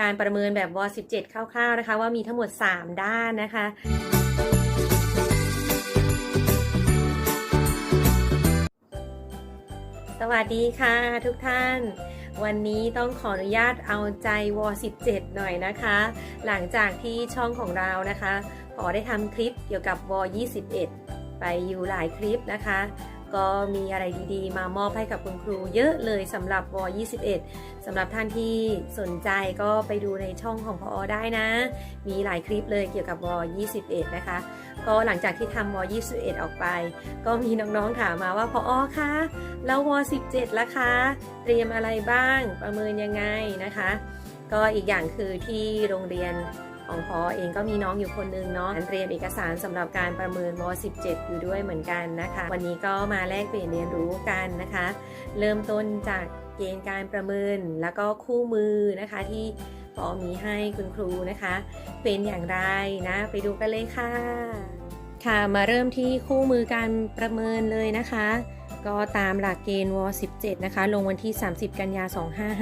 การประเมินแบบว17คร่าวๆนะคะ ว่ามีทั้งหมด 3 ด้านนะคะสวัสดีค่ะทุกท่าน วันนี้ต้องขออนุญาตเอาใจว17 หน่อยนะคะ หลังจากที่ช่องของเรานะคะขอได้ทำคลิปเกี่ยวกับว21 ไปอยู่หลายคลิปนะคะ ก็มีอะไรดีๆ มามอบให้กับคุณครูเยอะเลยสำหรับว21สำหรับท่านที่สนใจก็ไปดูในช่องของพอได้นะ มีหลายคลิปเลยเกี่ยวกับว21นะคะ ก็หลังจากที่ทำว21ออกไป ก็มีน้องๆถามมาว่าพออคะแล้วว17ละคะ เตรียมอะไรบ้างประเมินยังไงนะคะ ก็อีกอย่างคือที่โรงเรียน ของพอเองก็มีน้องอยู่คนนึงเนาะเตรียมเอกสารสำหรับการประเมินว17 อยู่ด้วยเหมือนกันนะคะ วันนี้ก็มาแลกเปลี่ยนเรียนรู้กันนะคะ เริ่มต้นจากเกณฑ์การประเมินแล้วก็คู่มือนะคะที่พอมีให้คุณครูนะคะ เป็นอย่างไรนะ ไปดูกันเลยค่ะ ค่ะมาเริ่มที่คู่มือการประเมินเลยนะคะ ก็ตามหลักเกณฑ์ว17นะคะ ลงวันที่ 30 กันยา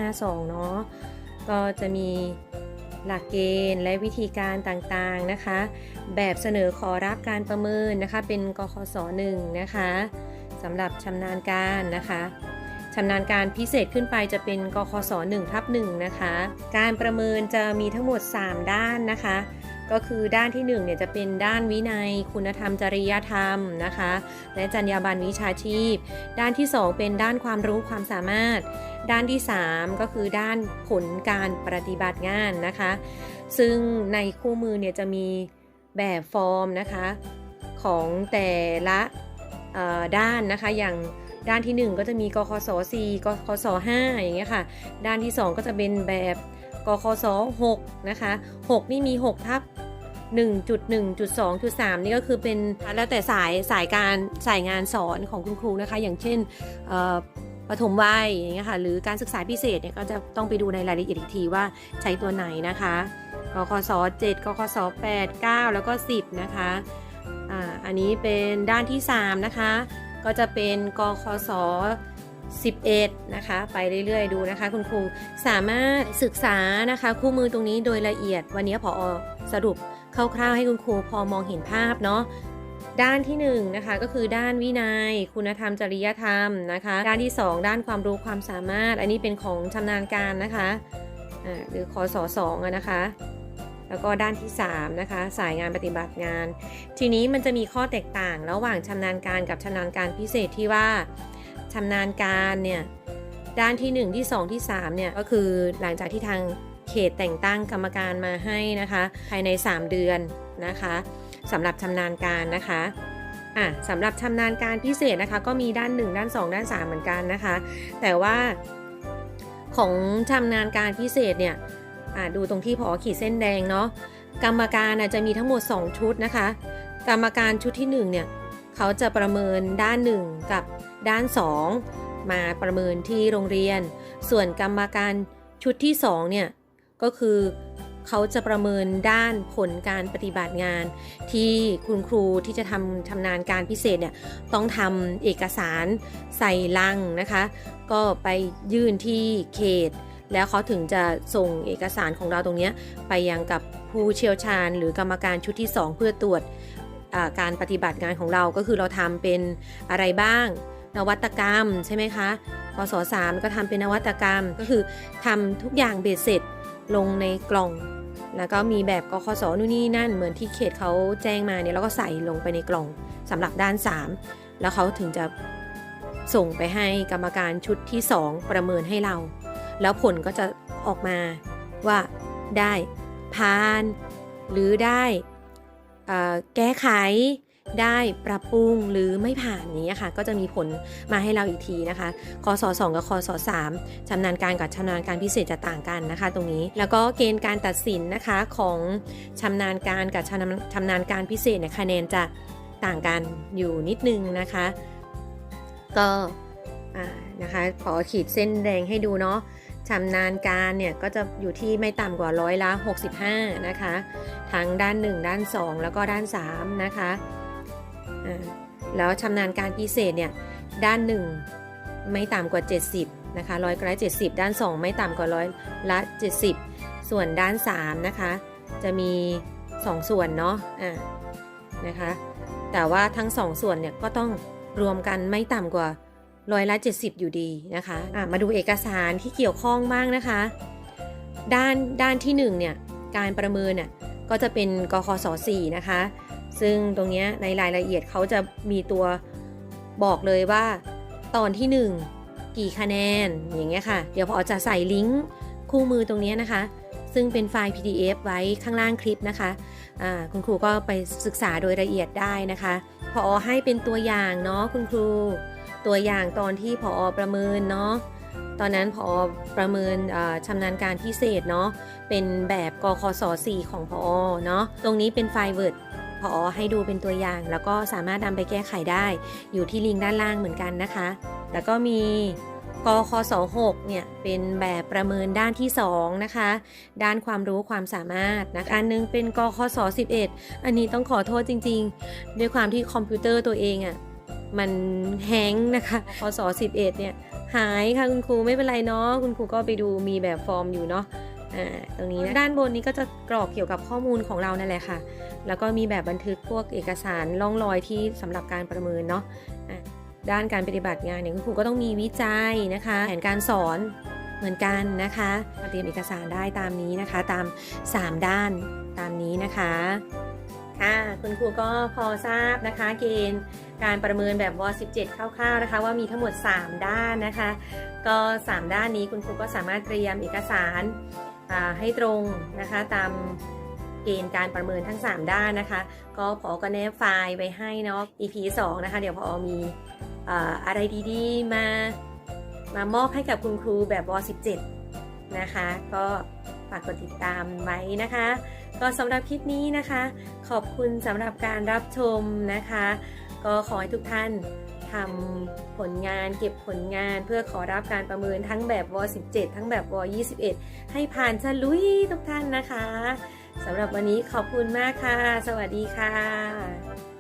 2552 เนาะก็จะมี หลักเกณฑ์และวิธีการต่างๆนะคะ แบบเสนอขอรับการประเมินนะคะ เป็นกคศ1นะคะสำหรับชำนาญการนะคะชำนาญการพิเศษขึ้นไปจะเป็นกคศ1ทับ1นะคะ การประเมินจะมีทั้งหมด 3 ด้านนะคะ ก็คือด้านที่1เนี่ยจะเป็นด้านวินัย คุณธรรมจริยธรรมนะคะ และจรรยาบรรณวิชาชีพ ด้านที่ 2 เป็นด้านความรู้ความสามารถ ด้านที่ 3 ก็คือด้านผลการปฏิบัติงานนะคะ ซึ่งในคู่มือเนี่ยจะมีแบบฟอร์มนะคะ ของแต่ละด้านนะคะอย่างด้านที่ 1 ก็จะมีกคศ4กคศ5อย่างเงี้ยค่ะ ด้านที่ 2 ก็จะเป็นแบบ กคศ6นะคะ6นี่มี6ทับ1.1.2.3 นี่ก็คือเป็นแล้วแต่สายสายการสายงานสอนของคุณครูนะคะ อย่างเช่นปฐมวัยอย่างเงี้ยค่ะหรือการศึกษาพิเศษเนี่ยก็จะต้องไปดูในรายละเอียดอีกทีว่าใช้ตัวไหนนะคะกคศ7กคศ8 9 แล้วก็ 10 นะคะอ่าอันนี้เป็นด้านที่ 3 นะคะ ก็จะเป็นกคศ 11 นะคะ ไปเรื่อยๆ ดูนะคะ คุณครูสามารถศึกษานะคะ คู่มือตรงนี้โดยละเอียด วันนี้พอสรุปคร่าวๆ ให้คุณครูพอมองเห็นภาพเนาะด้านที่1นงนะคะก็คือด้านวินัย คุณธรรมจริยธรรมนะคะ ด้านที่ 2 ด้านความรู้ความสามารถ อันนี้เป็นของชำนาญการนะคะหรือคอสอสองนะคะ แล้วก็ด้านที่3นะคะสายงานปฏิบัติงาน ทีนี้มันจะมีข้อแตกต่างระหว่างชำนาญการกับชำนาญการพิเศษที่ว่า ชำนาญการเนี่ยด้านที่ 1 ที่ 2 ที่ 3 เนี่ย ก็คือหลังจากที่ทางเขตแต่งตั้งกรรมการมาให้นะคะ ภายใน 3 เดือนนะคะสำหรับชำนาญการนะคะอะสำหรับชำนาญการพิเศษนะคะ ก็มีด้าน 1 ด้าน 2 ด้าน 3 เหมือนกันนะคะ แต่ว่าของชำนาญการพิเศษเนี่ยอะดูตรงที่พอขีดเส้นแดงเนาะกรรมการน่ะจะมีทั้งหมด 2 ชุดนะคะ กรรมการชุดที่1เนี่ย เขาจะประเมินด้าน 1 กับด้าน 2 มาประเมินที่โรงเรียน ส่วนกรรมการชุดที่2เนี่ยก็คือเขาจะประเมินด้านผลการปฏิบัติงาน ที่คุณครูที่จะทำชำนาญการพิเศษเนี่ยต้องทำเอกสารใส่ลังนะคะ ก็ไปยื่นที่เขต แล้วเขาถึงจะส่งเอกสารของเราตรงนี้ไปยังกับผู้เชี่ยวชาญ หรือกรรมการชุดที่ 2 เพื่อตรวจ การปฏิบัติงานของเราก็คือเราทำเป็นอะไรบ้าง นวัตกรรมใช่ไหมคะพศ3ก็ทำเป็นนวัตกรรมก็คือทำทุกอย่างเบ็ดเสร็จลงในกล่อง แล้วก็มีแบบกคสนู่นนี่นั่น เหมือนที่เขตเขาแจ้งมาเนี่ยแล้วก็ใส่ลงไปในกล่องสำหรับด้าน 3 แล้วเขาถึงจะส่งไปให้กรรมการชุดที่ 2 ประเมินให้เรา แล้วผลก็จะออกมาว่าได้ผ่าน หรือได้ แก้ไขได้ปรับปรุงหรือไม่ผ่านนี้ค่ะ ก็จะมีผลมาให้เราอีกทีนะคะคศ2กับคศ3ชำนาญการกับชำนาญการพิเศษจะต่างกันนะคะ ตรงนี้แล้วก็เกณฑ์การตัดสินนะคะของชำนาญการกับชำนาญชำนาญการพิเศษเนี่ยคะแนนจะต่างกันอยู่นิดนึงนะคะ ก็นะคะขอขีดเส้นแดงให้ดูเนาะ ชำนาญการเนี่ยก็จะอยู่ที่ไม่ต่ำกว่าร้อยละ 65 นะคะ ทั้งด้าน 1 ด้าน 2 แล้วก็ด้าน 3 นะคะแล้วชำนาญการพิเศษเนี่ยด้าน 1 ไม่ต่ำกว่า 70 นะคะร้อยละ70 ด้าน 2 ไม่ต่ำกว่าร้อยละ 70 ส่วนด้าน 3 นะคะ จะมี 2 ส่วนเนาะอ่านะคะ แต่ว่าทั้ง 2 ส่วนเนี่ยก็ต้องรวมกันไม่ต่ำกว่า ร้อยละ 70 อยู่ดีนะคะะมาดูเอกสารที่เกี่ยวข้องบ้างนะคะ ด้านด้านที่1เนี่ยการประเมินน่ยก็จะเป็นกคส4นะคะ ซึ่งตรงนี้ในรายละเอียดเขาจะมีตัวบอกเลยว่า ตอนที่ 1 กี่คะแนนอย่างเงี้ยค่ะ เดี๋ยวพอจะใส่ลิงก์คู่มือตรงนี้นะคะ ซึ่งเป็นไฟล์ PDF ไว้ข้างล่างคลิปนะคะะคุณครูก็ไปศึกษาโดยละเอียดได้นะคะ พอให้เป็นตัวอย่างเนาะคุณครู ตัวอย่างตอนที่พอประเมินเนาะตอนนั้นพอประเมินชำนาญการพิเศษเนาะเป็นแบบกคส4ของพอเนาะตรงนี้เป็นไฟล์ Word พอให้ดูเป็นตัวอย่าง แล้วก็สามารถนำไปแก้ไขได้ อยู่ที่ลิงก์ด้านล่างเหมือนกันนะคะ แล้วก็มีกคส6เนี่ยเป็นแบบประเมินด้านที่ 2 นะคะ ด้านความรู้ความสามารถนะอันนึงเป็นกคส11 อันนี้ต้องขอโทษจริง ๆ ด้วยความที่คอมพิวเตอร์ตัวเองอะ่ะ มันแฮงนะคะคส11 เนี่ยหายค่ะคุณครูไม่เป็นไรเนาะคุณครูก็ไปดูมีแบบฟอร์มอยู่เนาะอ่าตรงนี้นะด้านบนนี้ก็จะกรอกเกี่ยวกับข้อมูลของเรานั่นแหละค่ะ แล้วก็มีแบบบันทึกพวกเอกสารล่องรอยที่สำหรับการประเมินเนาะะด้านการปฏิบัติงานเนี่ยคุณครูก็ต้องมีวิจัยนะคะแผนการสอนเหมือนกันนะคะมาเตรียมเอกสารได้ตามนี้นะคะ ตาม 3 ด้านตามนี้นะคะค่ะคุณครูก็พอทราบนะคะเกณฑ์ การประเมินแบบว17 คร่าวๆนะคะ ว่ามีทั้งหมด 3 ด้านนะคะ ก็ 3 ด้านนี้คุณครูก็สามารถเตรียมเอกสารให้ตรงนะคะตามเกณฑ์การประเมินทั้ง 3 ด้านนะคะ ก็พอก็แนบไฟล์ไว้ให้เนาะ EP 2 นะคะ เดี๋ยวพอมีอะไรดีๆ มามามอบให้กับคุณครูแบบว17 นะคะ ก็ฝากกดติดตามไว้นะคะ ก็สำหรับคลิปนี้นะคะ ขอบคุณสำหรับการรับชมนะคะ ก็ขอให้ทุกท่านทำผลงานเก็บผลงานเพื่อขอรับการประเมินทั้งแบบว17 ทั้งแบบว21 ให้ผ่านฉลุยทุกท่านนะคะสำหรับวันนี้ขอบคุณมากค่ะ สวัสดีค่ะ